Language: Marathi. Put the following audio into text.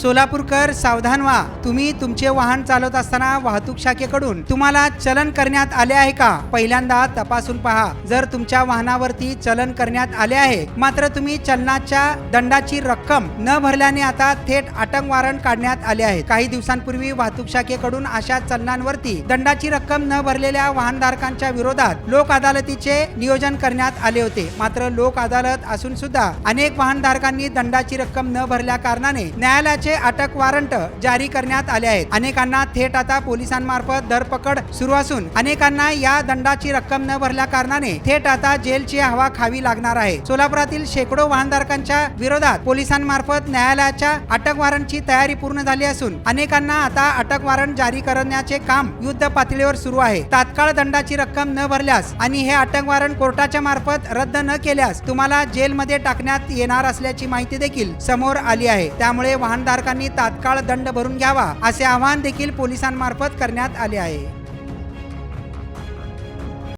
सोलापूरकर सावधान व्हा तुम्ही तुमचे वाहन चालवत असताना वाहतूक शाखेकडून तुम्हाला चलन करण्यात आले आहे का? पहिल्यांदा तपासून पहा. जर तुमच्या वाहनावरती चलन करण्यात आले आहे मात्र तुम्ही चलनाच्या दंडाची रक्कम न भरल्याने आता थेट अटक वॉरंट काढण्यात आले आहे. काही दिवसांपूर्वी वाहतूक शाखेकडून अशा चलनांवरती दंडाची रक्कम न भरलेल्या वाहनधारकांच्या विरोधात लोक अदालतीचे नियोजन करण्यात आले होते. मात्र लोक अदालत असून सुद्धा अनेक वाहनधारकांनी दंडाची रक्कम न भरल्या कारणाने न्यायालयाचे अटक वॉरंट जारी करण्यात आले आहेत. अनेकांना थेट आता पोलिसांमार्फत धरपकड सुरू असून अनेकांना या दंडाची रक्कम न भरल्या कारणाने थेट आता जेलची हवा खावी लागणार आहे. सोलापुरातील शेकडो वाहनधारकांच्या विरोधात पोलिसांमार्फत न्यायालयाच्या अटक वॉरंटची तयारी पूर्ण झाली असून अनेकांना आता अटक वॉरंट जारी करण्याचे काम युद्ध पातळीवर सुरू आहे. तात्काळ दंडाची रक्कम न भरल्यास आणि हे अटक वॉरंट कोर्टाच्या मार्फत रद्द न केल्यास तुम्हाला जेलमध्ये टाकण्यात येणार असल्याची माहिती देखील समोर आली आहे. त्यामुळे वाहनधारकांनी तात्काळ दंड भरून घ्यावा असे आवाहन देखील पोलिसांमार्फत करण्यात आले आहे.